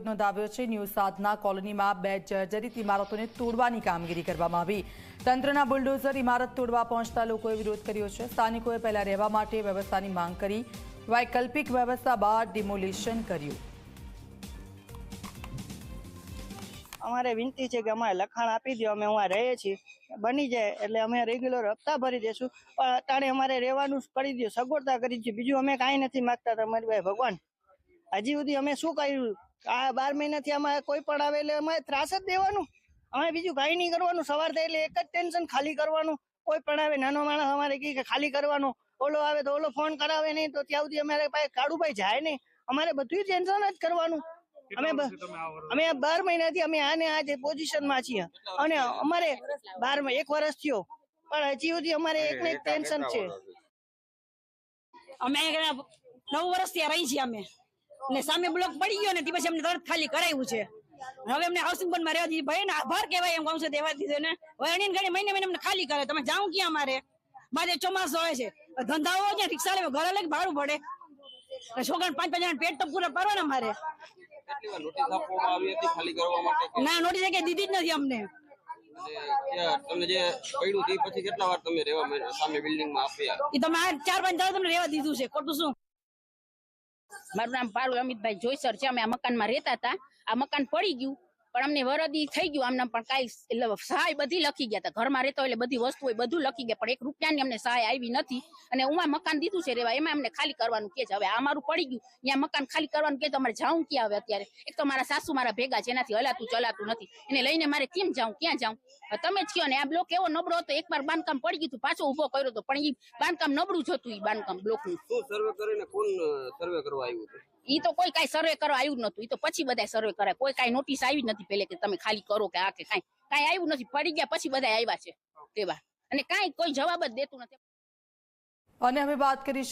વિરોધ નોંધાવ્યો છે. ન્યૂ સાધના કોલોનીમાં બે જર્જરિત ઇમારતોને તોડવાની કામગીરી કરવામાં આવી. તંત્રના બુલડોઝર ઇમારત તોડવા પહોંચતા લોકોએ વિરોધ કર્યો છે. સ્થાનિકોએ પહેલા રહેવા માટે વ્યવસ્થાની માંગ કરી. વૈકલ્પિક વ્યવસ્થા બાદ ડિમોલિશન કર્યું. અમારે વિનંતી છે કે અમારે લખાણ આપી દો અમે અમારે રહીએ છીએ. બની જાય એટલે અમે રેગ્યુલર હપ્તા ભરી દેશું. પણ અત્યારે અમારે રહેવાનું કરી દો સગવડતા કરી છે બીજું અમે કાંઈ નથી માગતા. તમારી ભાઈ ભગવાન. હજી સુધી અમે શું કર્યું? આ બાર મહિનાથી અમારે કોઈ પણ આવે એટલે અમારે ત્રાસ જ દેવાનું. અમે બીજું કાંઈ નહીં કરવાનું. સવાર થાય એટલે એક જ ટેન્શન ખાલી કરવાનું. કોઈ પણ આવે નાનો માણસ અમારે કહે કે ખાલી કરવાનો. ઓલો આવે તો ઓલો ફોન કરાવે નહીં તો ત્યાં સુધી અમારે પાસે કાળુભાઈ જાય નહીં. અમારે બધું ટેન્શન જ કરવાનું. અમે અમે બાર મહિનાથી અમે આને આ જે પોઝિશનમાં છીએ. અને અમારે બાર એક વર્ષ થયો. પણ હજી સુધી અમારે એક ને એક ટેન્શન છે. અમે નવ વર્ષથી રહી છીએ અમે. ને સામે બ્લોક પડી ગયો ને તે પછી અમને તરત ખાલી કરાવ્યું છે. હવે અમને હાઉસિંગ બોર્ડમાં રહેવા દીધી ભાઈ ને આભાર કહેવાય એમ કહું છું દેવા દીધો ને હવે અણીને ઘડી મહિને મહિને અમને ખાલી કરે. તમે જાઉં ક્યાં અમારે? મારે ચોમાસું હોય છે. ધંધાઓ છે રિક્ષા લેવા ઘરે લઈ ભાડું પડે. છોકરા પાંચ પાંચ જણા પેટ તો પૂરા ભરવા ને કે ના નોટિસ કે દીધી જ નથી અમને. તમને જે પડ્યું તે પછી કેટલા વાર તમે રહેવા સામે બિલ્ડિંગમાં આપ્યા? એ તમે આ ચાર પાંચ દાડા તમને રહેવા દીધું છે. ખોટું શું? મારું નામ પારુલ અમિતભાઈ જોઈસર છે. અમે આ મકાનમાં રહેતા હતા. આ મકાન પડી ગયું. પણ અમને વરદી થઈ ગયું આમને પણ કાંઈ સહાય બધી લખી ગયા હતા ઘરમાં રહેતા એટલે બધી વસ્તુ હોય બધું લખી ગયા. પણ એક રૂપિયાની અમને સહાય આવી નથી. અને હું મકાન દીધું છે રેવા, એમાં અમને ખાલી કરવાનું કે છે. હવે મારું પડી ગયું. ત્યાં મકાન ખાલી કરવાનું કે તો અમારે જાઉં ક્યાં હવે અત્યારે? એક તો મારા સાસુ મારા ભેગા છે, એનાથી હલાતું ચલાતું નથી. એને લઈને મારે કેમ જાઉં? ક્યાં જાઉં? તમે જ કયો ને, આ બ્લોક એવો નબળો હતો, એકવાર બાંધકામ પડી ગયું હતું, પાછો ઊભો કર્યો હતો પણ એ બાંધકામ નબળું જ હતું એ બાંધકામ બ્લોકનું. શું સર્વે કરીને કોણ સર્વે કરવા આવ્યું હતું? ઈ તો કોઈ કાંઈ સર્વે કરવા આવ્યું નતું ઈ તો પછી બધા સર્વે કરે કોઈ કાંઈ નોટિસ આવી નથી પેલે કે તમે ખાલી કરો કે આ કે કાંઈ. કાંઈ આવ્યું નથી. પડી ગયા પછી બધા આવ્યા છે. તેવા અને કાંઈ કોઈ જવાબ જ દેતું નથી. અને અમે વાત કરીશું